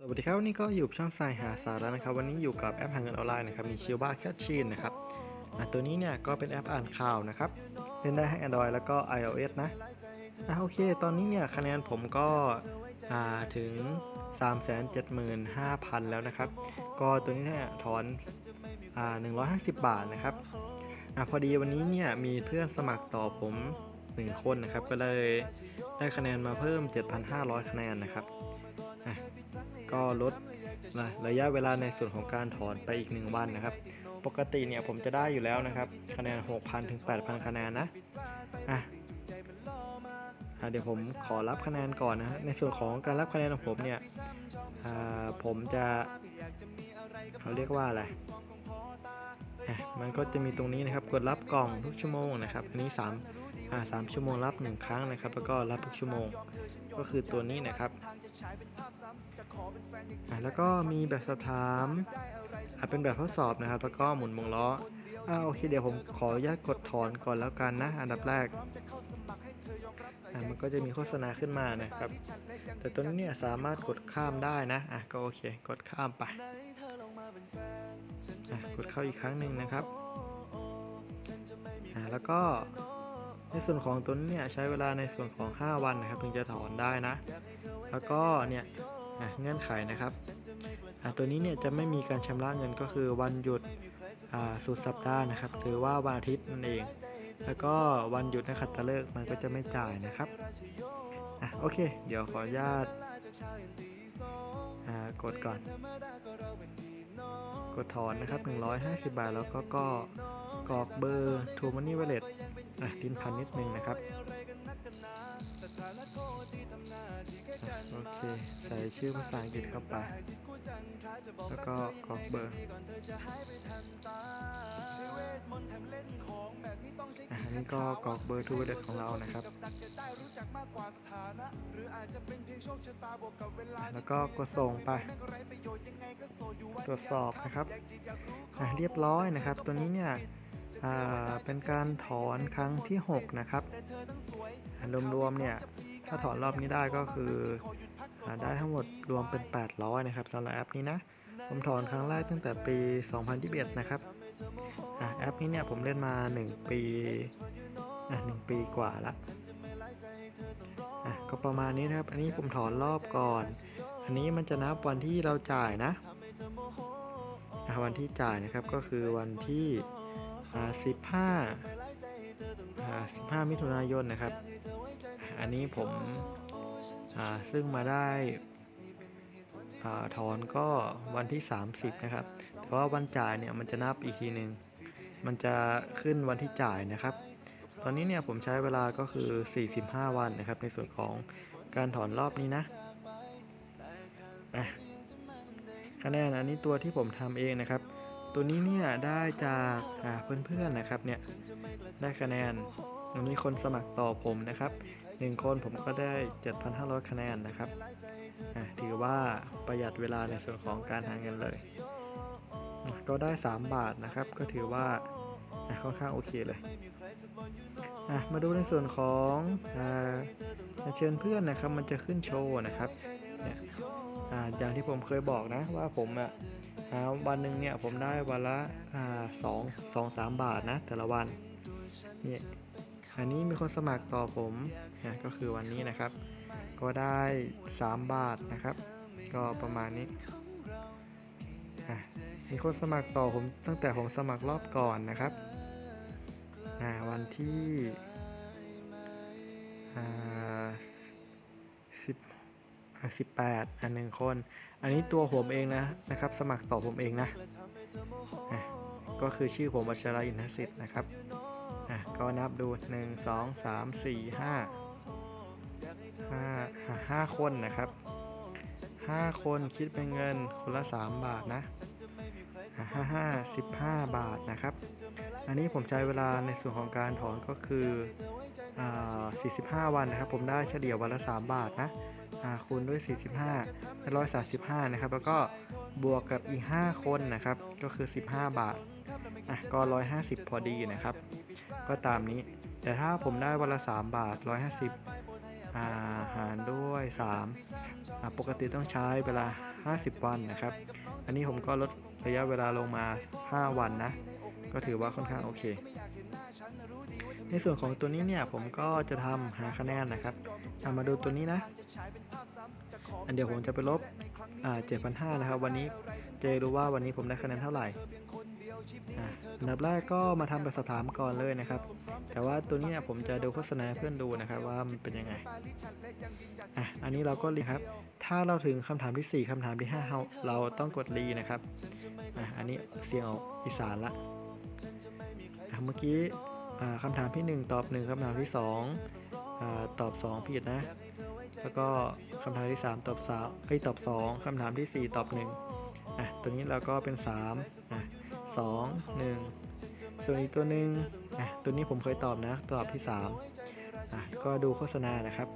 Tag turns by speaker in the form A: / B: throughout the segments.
A: สวัสดีครับวันนี้ก็อยู่ช่องสายหาสาระนะครับ วันนี้อยู่กับแอปหาเงินออนไลน์นะครับมีชื่อว่าแคชชีนนะครับตัวนี้เนี่ยก็เป็นแอปอ่านข่าวนะครับเล่นได้ทั้ง Android แล้วก็ iOS นะอะโอเค ตอนนี้เนี่ยคะแนนผมก็อ่าถึง 375,000 แล้วนะครับ ก็ตัวนี้เนี่ยถอนอ่า150 บาทนะครับอะพอดีวันนี้เนี่ยมีเพื่อนสมัครต่อผม 1 คนนะครับ ก็เลยได้คะแนนมาเพิ่ม 7,500 คะแนนนะครับ ก็ลดนะระยะเวลาในส่วนของการถอนไปอีก 1 วันนะครับ ปกติเนี่ยผมจะได้อยู่แล้วนะครับ คะแนน 6,000 ถึง 8,000 คะแนนนะอะอะเดี๋ยวผมขอรับคะแนนก่อนนะฮะในส่วนของการรับคะแนนของผมเนี่ยอ่าผมจะเขาเรียกว่าอะไร มันก็จะมีตรงนี้นะครับ กดรับกล่องทุกชั่วโมงนะครับ อันนี้3อ่า3ชั่วโมงรับ 1 ครั้งนะครับ แล้วก็รับทุกชั่วโมง ก็คือตัวนี้นะครับอะแล้วก็มีแบบสอบถามอะเป็นแบบทดสอบนะครับ แล้วก็หมุนวงล้ออ่าโอเคเดี๋ยวผมขออนุญาตกดถอนก่อนแล้วกันนะ อันดับแรกอะมันก็จะมีโฆษณาขึ้นมานะครับ แต่ตัวนี้เนี่ยสามารถกดข้ามได้นะอะก็โอเค กดข้ามไป กดเข้าอีกครั้งหนึ่งนะครับแล้วก็ในส่วนของตัวนี้เนี่ยใช้เวลาในส่วนของ 5 วันนะครับถึงจะถอนได้นะ แล้วก็เนี่ยเงื่อนไขนะครับตัวนี้เนี่ยจะไม่มีการชำระเงินก็คือวันหยุดสุดสัปดาห์นะครับ หรือว่าวันอาทิตย์นั่นเอง แล้วก็วันหยุดนักขัตฤกษ์มันก็จะไม่จ่ายนะครับอะโอเค เดี๋ยวขออนุญาตกดก่อน กดถอนนะครับ 150 บาท แล้วก็ก็กรอกเบอร์ทูมันนี่เวลเลตอะดินพันนิดนึงนะครับ โอเค ใส่ชื่อภาษาอังกฤษเข้าไป แล้วก็กรอกเบอร์อันนี้ก็กรอกเบอร์ทูเวลตของเรานะครับ แล้วก็กดส่งไป ตรวจสอบนะครับเรียบร้อยนะครับ ตัวนี้เนี่ยเป็นการถอนครั้งที่ 6 นะครับ รวมๆเนี่ย ถ้าถอนรอบนี้ได้ก็คือได้ทั้งหมดรวมเป็น 800 นะครับสำหรับแอปนี้นะ ผมถอนครั้งแรกตั้งแต่ปี 2021 นะครับอแอปนี้เนี่ยผมเล่นมา 1 ปีอะ1ปีกว่าละอะก็ประมาณนี้นะครับ อันนี้ผมถอนรอบก่อน อันนี้มันจะนับวันที่เราจ่ายนะอะวันที่จ่ายนะครับก็คือวันที่อ่า15อ่า15มิถุนายนนะครับ อันนี้ผมซึ่งมาได้อถอนก็วันที่ 30 นะครับ แต่ว่าวันจ่ายเนี่ยมันจะนับอีกทีหนึ่งมันจะขึ้นวันที่จ่ายนะครับ ตอนนี้เนี่ยผมใช้เวลาก็คือ 45 วันนะครับ ในส่วนของการถอนรอบนี้นะคะแนนอันนี้ตัวที่ผมทำเองนะครับ ตัวนี้เนี่ยได้จากเพื่อนๆนะครับเนี่ยได้คะแนนมีคนสมัครต่อผมนะครับ หนึ่งคนผมก็ได้ 7,500 คะแนนนะครับถือว่าประหยัดเวลาในส่วนของการหาเงินเลย ก็ได้ 3 บาทนะครับ ก็ถือว่าค่อนข้างโอเคเลยมาดูในส่วนของอเชิญเพื่อนนะครับ มันจะขึ้นโชว์นะครับอย่างที่ผมเคยบอกนะว่าผมอะวันหนึ่งเนี่ยผมได้วันละสองสองสามบาทนะแต่ละวันเนี่ย อันนี้มีคนสมัครต่อผมนะก็คือวันนี้นะครับ ก็ได้ 3 บาทนะครับ ก็ประมาณนี้มีคนสมัครต่อผมตั้งแต่ผมสมัครรอบก่อนนะครับวันที่สิบสิบแปดอันหนึ่งคน อันนี้ตัวผมเองนะนะครับ สมัครต่อผมเองนะอะก็คือชื่อผมวัชระอินทสิทธิ์นะครับ อะก็นับดูหนึ่งสองสามสี่ห้าห้าห้าคนนะครับห้าคนคิดเป็นเงินคนละสามบาทนะห้าห้าสิบห้าบาทนะครับ อันนี้ผมใช้เวลาในส่วนของการถอนก็คืออ่า45วันนะครับ ผมได้เฉลี่ยวันละ3บาทนะคูณด้วย 45เป็น135 นะครับ แล้วก็บวกกับอีก 5 คนนะครับ ก็คือ 15 บาท อะ ก็ 150 พอดีนะครับ ก็ตามนี้ แต่ถ้าผมได้วันละ 3 บาท 150 อาหารด้วย 3 ปกติต้องใช้เวลา 50 วันนะครับ อันนี้ผมก็ลดระยะเวลาลงมา 5 วันนะ ก็ถือว่าค่อนข้างโอเค ในส่วนของตัวนี้เนี่ยผมก็จะทำหาคะแนนนะครับเอามาดูตัวนี้นะ อันเดี๋ยวผมจะไปลบอ่า7,500นะครับ วันนี้เจรู้ว่าวันนี้ผมได้คะแนนเท่าไหร่ อะอันดับแรกก็มาทำแบบสอบถามก่อนเลยนะครับ แต่ว่าตัวนี้เนี่ยผมจะดูโฆษณาให้เพื่อนดูนะครับว่ามันเป็นยังไงอะอันนี้เราก็รีครับ ถ้าเราถึงคำถามที่4คำถามที่5เราเราต้องกดรีนะครับอะอันนี้เสียงออกอีสานละอะเมื่อกี้อ่าคำถามที่ 1 ตอบ 1คำถามที่2อ่าตอบ 2 ผิดนะ แล้วก็คำถามที่ 3 ตอบ3เอ้ยตอบ 2คำถามที่ 4 ตอบ1อะตัวนี้เราก็เป็น3อะ 2 1ส่วนอีกตัวหนึ่งอะตัวนี้ผมเคยตอบนะตอบที่3อะก็ดูโฆษณานะครับ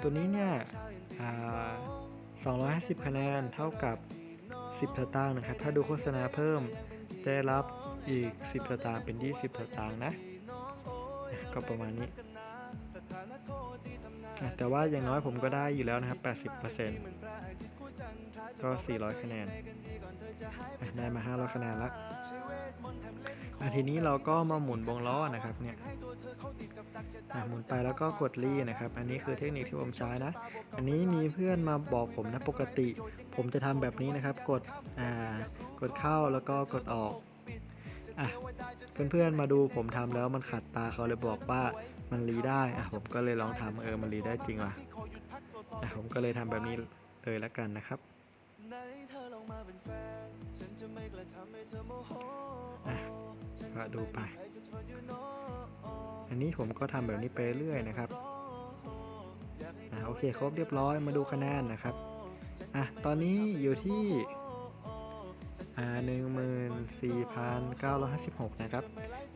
A: ตัวนี้เนี่ยอ่า250คะแนนเท่ากับ10สตางค์นะครับ ถ้าดูโฆษณาเพิ่มได้รับอีก 10 สตางค์เป็น 20 สตางค์นะ ก็ประมาณนี้ แต่ว่าอย่างน้อยผมก็ได้อยู่แล้วนะครับ 80%ก็ 400 คะแนนอะได้มา 500 คะแนนแล้วอะทีนี้เราก็มาหมุนวงล้อนะครับเนี่ยหมุนไปแล้วก็กดรีนะครับ อันนี้คือเทคนิคที่ผมใช้นะ อันนี้มีเพื่อนมาบอกผมนะปกติ ผมจะทำแบบนี้นะครับ กด อ่า กดเข้าแล้วก็กดออก อะเพื่อนๆมาดูผมทำแล้วมันขัดตาเขาเลยบอกว่ามันรีได้อะผมก็เลยลองทำเออมันรีได้จริงว่ะอะผมก็เลยทำแบบนี้เลยแล้วกันนะครับอะก็ดูไป อันนี้ผมก็ทำแบบนี้ไปเรื่อยนะครับอ่าโอเคครบเรียบร้อยมาดูคะแนนนะครับอะตอนนี้อยู่ที่อ่าหนึ่งมื นสี่พันะครับ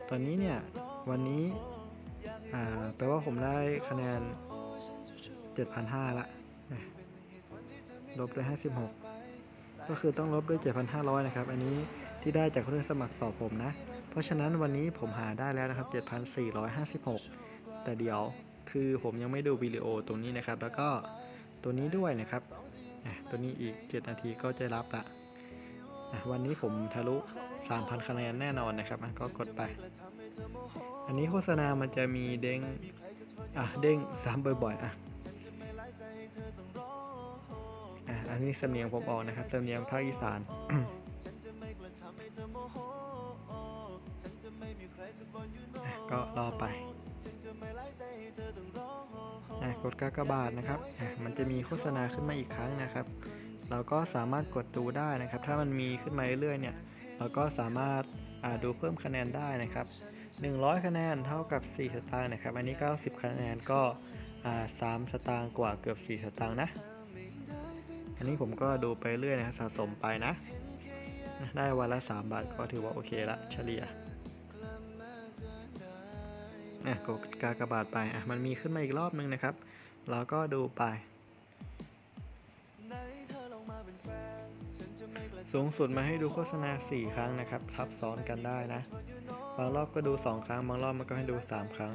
A: ตอนนี้เนี่ย วันนี้แปลว่าผมได้คะแนนเจ็ดพันห้าละ ลบด้วยห้าสิบหกก็คือต้องลบด้วยเจ็ดพันะครับ อันนี้ที่ได้จากเพื่อนสมัครต่อผมนะ เพราะฉะนั้นวันนี้ผมหาได้แล้วนะครับ 7,456 แต่เดี๋ยวคือผมยังไม่ดูวิดีโอตรงนี้นะครับ แล้วก็ตัวนี้ด้วยนะครับ ตัวนี้อีก 7 นาทีก็จะรับละ วันนี้ผมทะลุ 3,000 คะแนนแน่นอนนะครับก็กดไป อันนี้โฆษณามันจะมีเด้งอะเด้งซ้ำบ่อยๆอะอะอันนี้สำเนียงผมออกนะครับสำเนียงภาคอีสานก็รอไปกดกากบาทนะครับ มันจะมีโฆษณาขึ้นมาอีกครั้งนะครับ เราก็สามารถกดดูได้นะครับ ถ้ามันมีขึ้นมาเรื่อยๆเนี่ย เราก็สามารถาดูเพิ่มคะแนนได้นะครับ 100 คะแนนเท่ากับ 4 สตางค์นะครับ อันนี้ 90 คะแนนก็อ่า3สตางค์กว่าเกือบ 4 สตางค์นะ อันนี้ผมก็ดูไปเรื่อยนะครับสะสมไปนะ ได้วันละ 3 บาทก็ถือว่าโอเคละเฉลี่ยอะกดกากบาทไปอะมันมีขึ้นมาอีกรอบนึงนะครับ เราก็ดูไป สูงสุดมาให้ดูโฆษณา 4 ครั้งนะครับ ทับซ้อนกันได้นะ บางรอบก็ดู 2 ครั้ง บางรอบมันก็ให้ดู 3 ครั้ง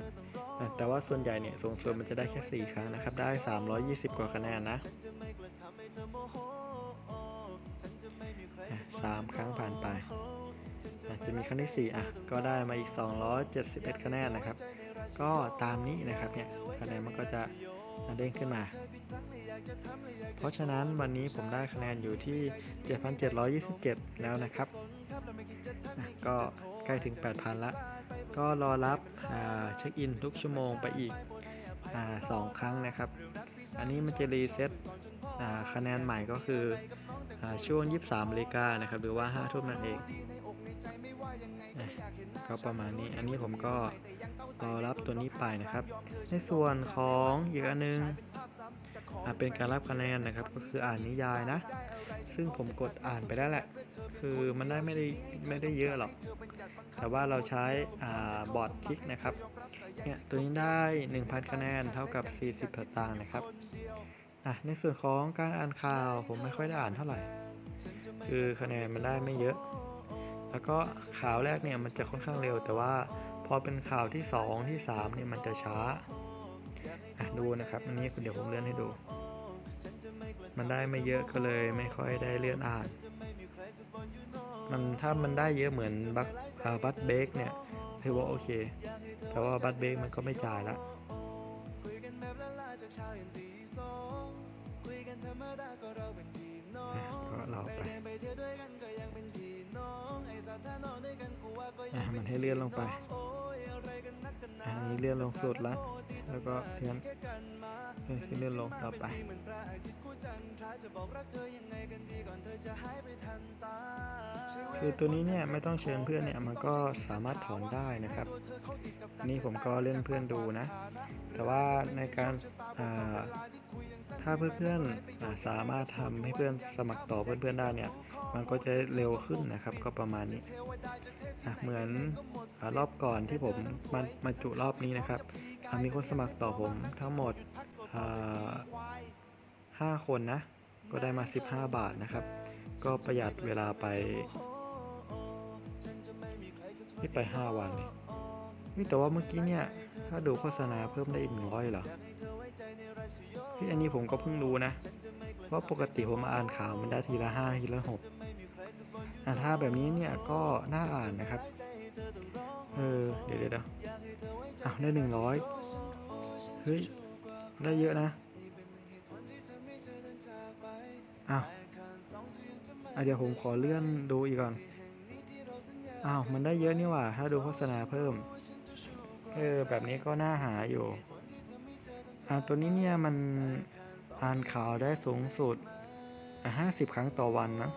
A: แต่ว่าส่วนใหญ่เนี่ยสูงสุดมันจะได้แค่ 4 ครั้งนะครับ ได้ 320 กว่าคะแนนนะอะสามครั้งผ่านไป จะมีครั้งที่ 4 อะ ก็ได้มาอีก 271 คะแนนนะครับ ก็ตามนี้นะครับเนี่ยคะแนนมันก็จะเด้งขึ้นมา เพราะฉะนั้นวันนี้ผมได้คะแนนอยู่ที่ 7,727 แล้วนะครับ ก็ใกล้ถึง 8,000 ละ ก็รอรับเช็คอินทุกชั่วโมงไปอีกอสองครั้งนะครับ อันนี้มันจะรีเซ็ตคะแนนใหม่ก็คืออช่วง 23นาฬิกานะครับ หรือว่า 5 ทุ่มนั่นเองก็ประมาณนี้ อันนี้ผมก็รอรับตัวนี้ไปนะครับ ในส่วนของอีกอันนึงอะ เป็นการรับคะแนนนะครับ ก็คืออ่านนิยายนะ ซึ่งผมกดอ่านไปแล้วแหละ คือมันได้ไม่ได้ไม่ได้เยอะหรอก แต่ว่าเราใช้บอร์ดคลิกนะครับ เนี่ยตัวนี้ได้ 1,000 คะแนนเท่ากับ 40สตางนะครับ อะในส่วนของการอ่านข่าวผมไม่ค่อยได้อ่านเท่าไหร่ คือคะแนนมันได้ไม่เยอะ แล้วก็ข่าวแรกเนี่ยมันจะค่อนข้างเร็ว แต่ว่าพอเป็นข่าวที่ 2 ที่3เนี่ยมันจะช้า ดูนะครับอันนี้เดี๋ยวผมเลื่อนให้ดู มันได้ไม่เยอะก็เลยไม่ค่อยได้เลื่อนอ่าน มันถ้ามันได้เยอะเหมือนบัคอาบัตเบกเนี่ยถือว่าโอเค แต่ว่าบัตเบกมันก็ไม่จ่ายละเราไป อะมันให้เลื่อนลงไปอันนี้เลื่อนลงสุดล้วแล้วก็เลื่อนเลื่อนขึ้นเลื่อนลงต่อไปคือตัวนี้เนี่ยไม่ต้องเชิญเพื่อนเนี่ยมันก็สามารถถอนได้นะครับ นี่ผมก็เล่นเพื่อนดูนะ แต่ว่าในการ ถ้าเพื่อนๆสามารถทำให้เพื่อนสมัครต่อเพื่อนๆได้เนี่ย มันก็จะเร็วขึ้นนะครับก็ประมาณนี้เหมือนอรอบก่อนที่ผมมามาจุรอบนี้นะครับ มีคนสมัครต่อผมทั้งหมดอ่าห้าคนนะ ก็ได้มา 15 บาทนะครับ ก็ประหยัดเวลาไปที่ไป 5 วันเลยนี่แต่ว่าเมื่อกี้เนี่ย ถ้าดูโฆษณาเพิ่มได้อีกหนึ่งร้อยเหรอ ที่อันนี้ผมก็เพิ่งรู้นะว่าปกติผมอ่านข่าวมันได้ทีละห้าทีละหกอะถ้าแบบนี้เนี่ยก็น่าอ่านนะครับ เออเดี๋ยวเดี๋ยวเดี๋ยวอ้าวได้หนึ่งร้อยเฮ้ย ได้เยอะนะอ้าวอะเดี๋ยวผมขอเลื่อนดูอีกก่อน อ้าว มันได้เยอะนี่หว่า ถ้าดูโฆษณาเพิ่ม เออ แบบนี้ก็น่าหาอยู่ ตัวนี้เนี่ยมันอ่านข่าวได้สูงสุดอะห้าสิบครั้งต่อวันนะ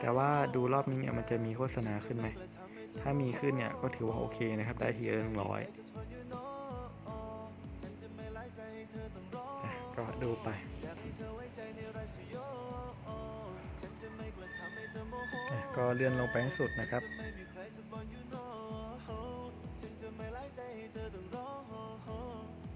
A: แต่ว่าดูรอบนี้เนี่ยมันจะมีโฆษณาขึ้นไหม ถ้ามีขึ้นเนี่ยก็ถือว่าโอเคนะครับ ได้ทีละหนึ่งร้อยก็ดูไปก็เลื่อนลงไปให้สุดนะครับ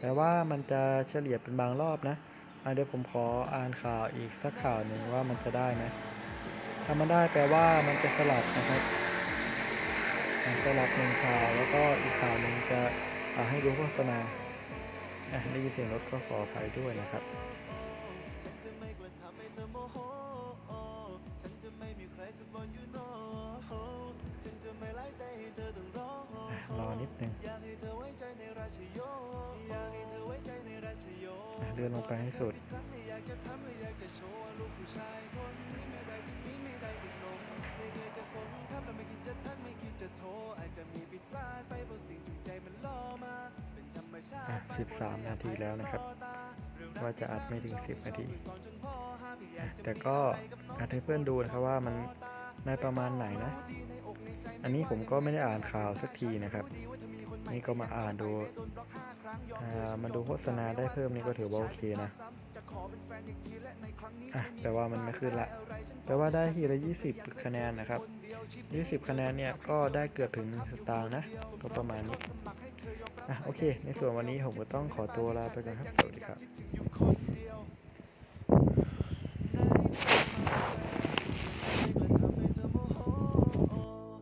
A: แต่ว่ามันจะเฉลี่ยเป็นบางรอบนะเดี๋ยวผมขออ่านข่าวอีกสักข่าวหนึ่งว่ามันจะได้ไหมถ้ามันได้แปลว่ามันจะสลับนะครับอะสลับหนึ่งข่าวแล้วก็อีกข่าวหนึ่งจะอะให้ดูโฆษณาอะได้ยินเสียงรถก็ขออภัยด้วยนะครับรอนิดนึง เลื่อนลงไปให้สุดอะ13 นาทีแล้วนะครับ ว่าจะอัดไม่ถึง 10 นาทีอะแต่ก็อัดให้เพื่อนดูนะครับว่ามันในประมาณไหนนะ อันนี้ผมก็ไม่ได้อ่านข่าวสักทีนะครับ นี่ก็มาอ่านดูอ่า มาดูโฆษณาได้เพิ่มนี่ก็ถือว่าโอเคนะอะแปลว่ามันไม่ขึ้นละแปลว่าได้ทีละ 20 คะแนนนะครับ 20 คะแนนเนี่ยก็ได้เกือบถึงสตางค์นะ ก็ประมาณนี้อะโอเค ในส่วนวันนี้ผมก็ต้องขอตัวลาไปก่อนครับ สวัสดีครับ